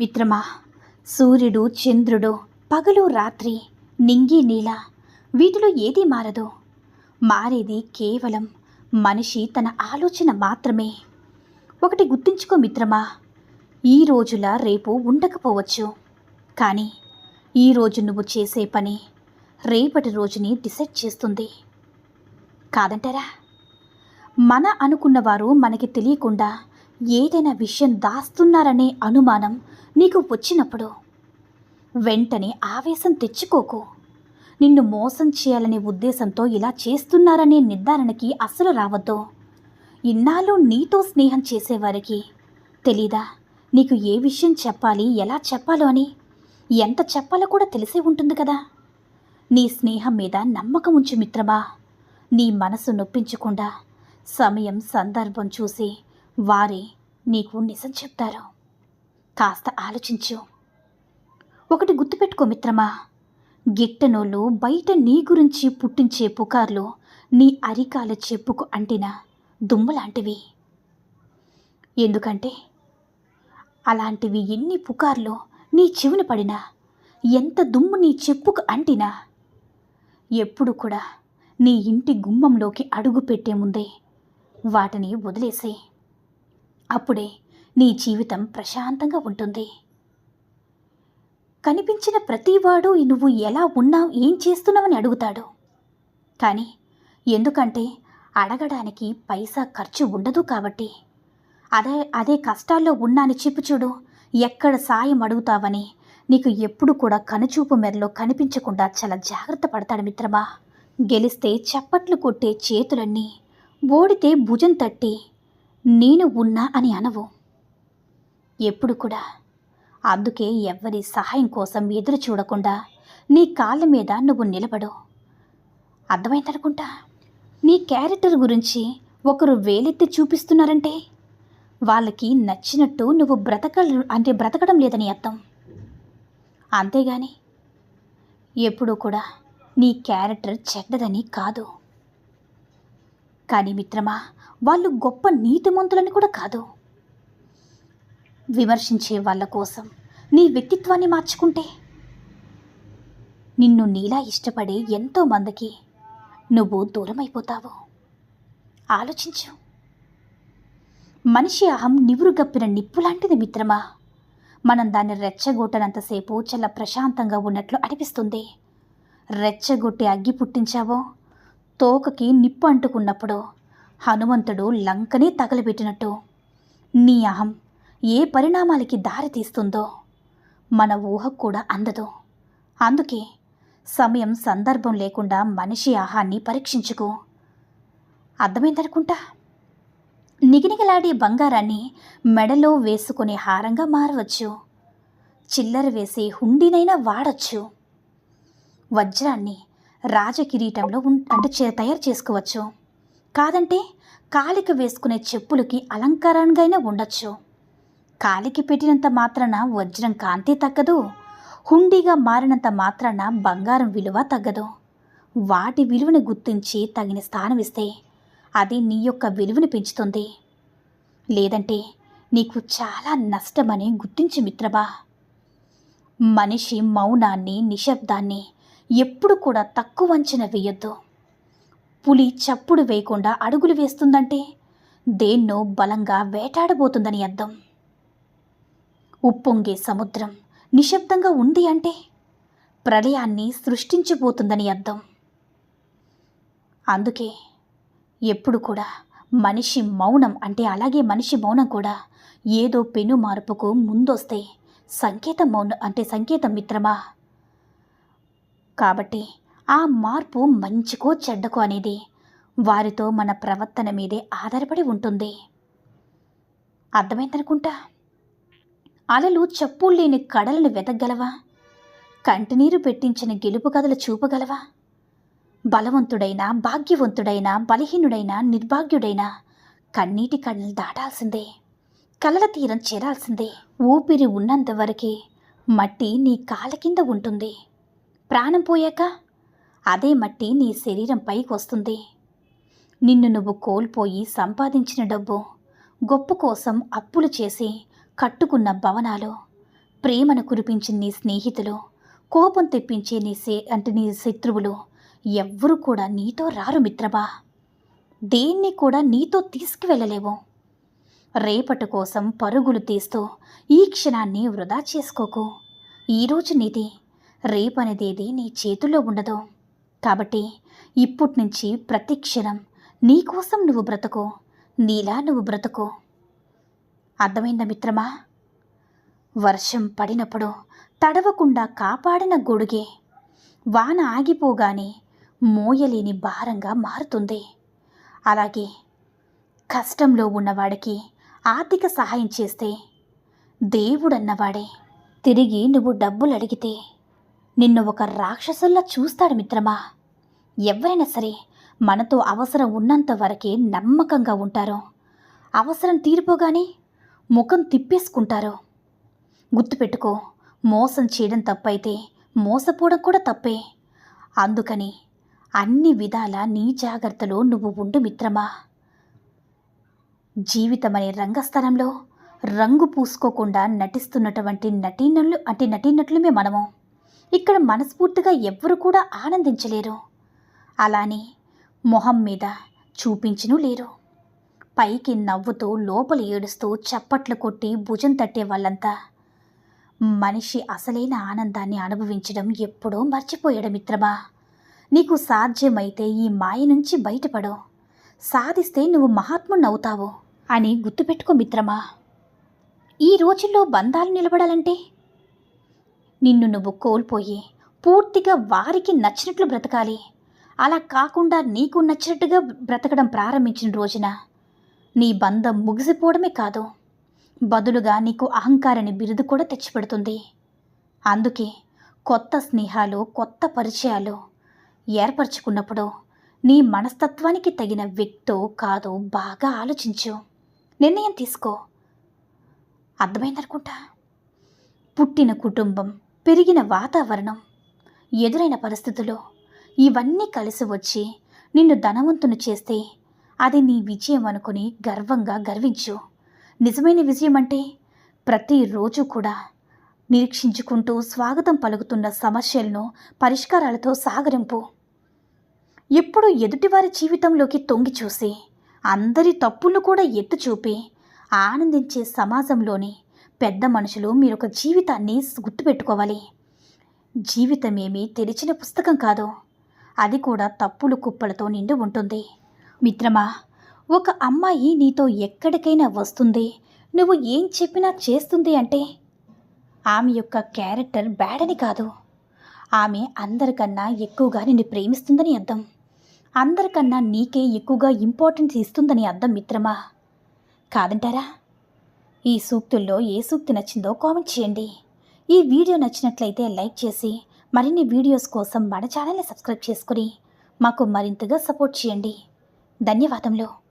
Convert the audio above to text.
మిత్రమా సూర్యుడు చంద్రుడు పగలు రాత్రి నింగి నీల వీటిలో ఏది మారదు? మారేది కేవలం మనిషి తన ఆలోచన మాత్రమే. ఒకటి గుర్తుంచుకో మిత్రమా ఈ రోజుల రేపు ఉండకపోవచ్చు. కానీ ఈ రోజు నువ్వు చేసే పని రేపటి రోజుని డిసైడ్ చేస్తుంది. కాదంటారా? మన అనుకున్నవారు మనకి తెలియకుండా ఏదైనా విషయం దాస్తున్నారనే అనుమానం నీకు వచ్చినప్పుడు వెంటనే ఆవేశం తెచ్చుకోకు. నిన్ను మోసం చేయాలనే ఉద్దేశంతో ఇలా చేస్తున్నారనే నిర్ధారణకి అస్సలు రావద్దు. ఇన్నాళ్ళు నీతో స్నేహం చేసేవారికి తెలీదా? నీకు ఏ విషయం చెప్పాలి ఎలా చెప్పాలో అని? ఎంత చెప్పాలో కూడా తెలిసే ఉంటుంది కదా. నీ స్నేహం మీద నమ్మకం ఉంచు మిత్రమా. నీ మనసు నొప్పించకుండా సమయం సందర్భం చూసి వారే నీకు నిజం చెప్తారు. కాస్త ఆలోచించు. ఒకటి గుర్తుపెట్టుకో మిత్రమా గిట్టనోళ్ళు బయట నీ గురించి పుట్టించే పుకార్లు నీ అరికాల చెప్పుకు అంటిన దుమ్ములాంటివి. ఎందుకంటే అలాంటివి ఎన్ని పుకార్లు నీ చెవిన పడినా ఎంత దుమ్ము నీ చెప్పుకు అంటినా ఎప్పుడు కూడా నీ ఇంటి గుమ్మంలోకి అడుగు పెట్టే ముందే వాటిని వదిలేసే అప్పుడే నీ జీవితం ప్రశాంతంగా ఉంటుంది. కనిపించిన ప్రతివాడు నువ్వు ఎలా ఉన్నావు ఏం చేస్తున్నావని అడుగుతాడు. కానీ ఎందుకంటే అడగడానికి పైసా ఖర్చు ఉండదు కాబట్టి. అదే అదే కష్టాల్లో ఉన్నాను చెప్పు చూడు ఎక్కడ సాయం అడుగుతావని నీకు ఎప్పుడు కూడా కనుచూపు మెరలో కనిపించకుండా చాలా జాగ్రత్త పడతాడు మిత్రమా. గెలిస్తే చప్పట్లు కొట్టే చేతులన్నీ ఓడితే భుజం తట్టి నేను ఉన్నా అని అనవు. ఎప్పుడు కూడా. అందుకే ఎవ్వరి సహాయం కోసం ఎదురు చూడకుండా నీ కాళ్ళ మీద నువ్వు నిలబడు. అర్థమైందనుకుంటా? నీ క్యారెక్టర్ గురించి ఒకరు వేలెత్తి చూపిస్తున్నారంటే వాళ్ళకి నచ్చినట్టు నువ్వు బ్రతక అంటే బ్రతకడం లేదని అర్థం. అంతేగాని ఎప్పుడూ కూడా నీ క్యారెక్టర్ చెడ్డదని కాదు. కానీ మిత్రమా వాళ్ళు గొప్ప నీతిమంతులని కూడా కాదు. విమర్శించే వాళ్ళ కోసం. నీ వ్యక్తిత్వాన్ని మార్చుకుంటే. నిన్ను నీలా ఇష్టపడే ఎంతో మందికి నువ్వు దూరమైపోతావు. ఆలోచించు. మనిషి అహం నివురుగప్పిన నిప్పు లాంటిది మిత్రమా? మనం దాన్ని రెచ్చగొట్టనంతసేపు చాలా ప్రశాంతంగా ఉన్నట్లు అనిపిస్తుంది. రెచ్చగొట్టి అగ్గి పుట్టించావో? తోకకి నిప్పు అంటుకున్నప్పుడు హనుమంతుడు లంకనే తగలబెట్టినట్టు. నీ అహం ఏ పరిణామాలకి దారి తీస్తుందో మన ఊహకు కూడా అందదు. అందుకే సమయం సందర్భం లేకుండా మనిషి ఆహాన్ని పరీక్షించుకో. అర్థమైందనుకుంటా? నిగినిగలాడే బంగారాన్ని మెడలో వేసుకునే హారంగా మారవచ్చు. చిల్లర వేసే హుండీనైనా వాడచ్చు. వజ్రాన్ని రాజకిరీటంలో ఉం అంటే చే తయారు చేసుకోవచ్చు. కాదంటే కాలికి వేసుకునే చెప్పులకి అలంకారంగా అయినా ఉండొచ్చు. కాలికి పెట్టినంత మాత్రాన వజ్రం కాంతి తగ్గదు. హుండీగా మారినంత మాత్రాన బంగారం విలువ తగ్గదు. వాటి విలువను గుర్తించి తగిన స్థానం ఇస్తే అది నీ యొక్క విలువను పెంచుతుంది. లేదంటే నీకు చాలా నష్టమని గుర్తించి మిత్రమా? మనిషి మౌనాన్ని నిశ్శబ్దాన్ని ఎప్పుడు కూడా తక్కువ అంచనా వేయొద్దు. పులి చప్పుడు వేయకుండా అడుగులు వేస్తుందంటే దేన్నో బలంగా వేటాడబోతుందని అర్థం. ఉప్పొంగే సముద్రం నిశ్శబ్దంగా ఉంది అంటే ప్రళయాన్ని సృష్టించిపోతుందని అర్థం. అందుకే ఎప్పుడు కూడా మనిషి మౌనం అంటే అలాగే మనిషి మౌనం కూడా ఏదో పెను మార్పుకు ముందొస్తే సంకేతం మౌనం అంటే సంకేతం మిత్రమా? కాబట్టి ఆ మార్పు మంచికో చెడ్డకో అనేది వారితో మన ప్రవర్తన మీదే ఆధారపడి ఉంటుంది. అర్థమైందనుకుంటా? అలలు చెప్పులు లేని కడలను వెతగలవా కంటినీరు పెట్టించిన గెలుపు కథలు చూపగలవా? బలవంతుడైన భాగ్యవంతుడైన బలహీనుడైన నిర్భాగ్యుడైన కన్నీటి కళ్ళను దాటాల్సిందే. కలల తీరం చేరాల్సిందే. ఊపిరి ఉన్నంత వరకే మట్టి నీ కాళ్ళ కింద ఉంటుంది. ప్రాణం పోయాక అదే మట్టి నీ శరీరం పైకి వస్తుంది. నిన్ను నువ్వు కోల్పోయి సంపాదించిన డబ్బు గొప్ప కోసం అప్పులు చేసి కట్టుకున్న భవనాలు ప్రేమను కురిపించిన నీ స్నేహితులు కోపం తెప్పించే నీ సే అంటే నీ శత్రువులు ఎవ్వరూ కూడా నీతో రారు మిత్రమా? దేన్ని కూడా నీతో తీసుకువెళ్ళలేవు. రేపటి కోసం పరుగులు తీస్తూ ఈ క్షణాన్ని వృధా చేసుకోకు. ఈరోజు నీది రేపనేదేది నీ చేతుల్లో ఉండదు. కాబట్టి ఇప్పటి నుంచి ప్రతి క్షణం నీకోసం నువ్వు బ్రతుకు నీలా నువ్వు బ్రతుకు. అర్థమైందా మిత్రమా? వర్షం పడినప్పుడు తడవకుండా కాపాడిన గొడుగే వాన ఆగిపోగానే మోయలేని భారంగా మారుతుంది. అలాగే కష్టంలో ఉన్నవాడికి ఆర్థిక సహాయం చేస్తే దేవుడన్నవాడే తిరిగి నువ్వు డబ్బులు అడిగితే నిన్ను ఒక రాక్షసుల్లా చూస్తాడు మిత్రమా. ఎవరైనా సరే మనతో అవసరం ఉన్నంత వరకే నమ్మకంగా ఉంటారు. అవసరం తీరిపోగానే ముఖం తిప్పేసుకుంటారు? గుర్తుపెట్టుకో మోసం చేయడం తప్పైతే మోసపోవడం కూడా తప్పే. అందుకని అన్ని విధాల నీ జాగ్రత్తలో నువ్వు ఉండు మిత్రమా? జీవితం అనే రంగస్థలంలో రంగు పూసుకోకుండా నటిస్తున్నటువంటి నటీనలు అంటే నటీనటులమే మనము. ఇక్కడ మనస్ఫూర్తిగా ఎవ్వరు కూడా ఆనందించలేరు. అలానే మొహం మీద చూపించను లేరు. పైకి నవ్వుతూ లోపల ఏడుస్తూ చప్పట్లు కొట్టి భుజం తట్టే వాళ్ళంతా. మనిషి అసలైన ఆనందాన్ని అనుభవించడం ఎప్పుడో మర్చిపోయాడు మిత్రమా. నీకు సాధ్యమైతే ఈ మాయ నుంచి బయటపడు. సాధిస్తే నువ్వు మహాత్ముణ్ణవుతావు అని గుర్తుపెట్టుకో మిత్రమా. ఈ రోజుల్లో బంధాలు నిలబడాలంటే? నిన్ను నువ్వు కోల్పోయి పూర్తిగా వారికి నచ్చినట్లు బ్రతకాలి. అలా కాకుండా నీకు నచ్చినట్టుగా బ్రతకడం ప్రారంభించిన రోజున నీ బంధం ముగిసిపోవడమే కాదు. బదులుగా నీకు అహంకారాన్ని బిరుదు కూడా తెచ్చిపెడుతుంది. అందుకే కొత్త స్నేహాలు కొత్త పరిచయాలు ఏర్పరచుకున్నప్పుడు నీ మనస్తత్వానికి తగిన వ్యక్తో కాదో బాగా ఆలోచించు. నిర్ణయం తీసుకో. అర్థమైందనుకుంటా? పుట్టిన కుటుంబం పెరిగిన వాతావరణం ఎదురైన పరిస్థితులు ఇవన్నీ కలిసి వచ్చి నిన్ను ధనవంతుని చేస్తే అది నీ విజయం అనుకుని గర్వంగా గర్వించు. నిజమైన విజయం అంటే ప్రతిరోజు కూడా నిరీక్షించుకుంటూ స్వాగతం పలుకుతున్న సమస్యలను పరిష్కారాలతో సాగరింపు. ఎప్పుడు ఎదుటివారి జీవితంలోకి తొంగి చూసి అందరి తప్పులను కూడా ఎత్తు చూపి ఆనందించే సమాజంలోని పెద్ద మనుషులు మీరొక జీవితాన్ని గుర్తుపెట్టుకోవాలి. జీవితమేమీ తెరిచిన పుస్తకం కాదు. అది కూడా తప్పులు కుప్పలతో నిండి ఉంటుంది. మిత్రమా ఒక అమ్మాయి నీతో ఎక్కడికైనా వస్తుంది. నువ్వు ఏం చెప్పినా చేస్తుంది అంటే? ఆమె యొక్క క్యారెక్టర్ బ్యాడ్ అని కాదు. ఆమె అందరికన్నా ఎక్కువగా నిన్ను ప్రేమిస్తుందని అర్థం. అందరికన్నా నీకే ఎక్కువగా ఇంపార్టెన్స్ ఇస్తుందని అర్థం మిత్రమా? కాదంటారా? ఈ సూక్తుల్లో ఏ సూక్తి నచ్చిందో కామెంట్ చేయండి. ఈ వీడియో నచ్చినట్లయితే లైక్ చేసి మరిన్ని వీడియోస్ కోసం మన ఛానల్ని సబ్స్క్రైబ్ చేసుకుని మాకు మరింతగా సపోర్ట్ చేయండి. ధన్యవాదములు.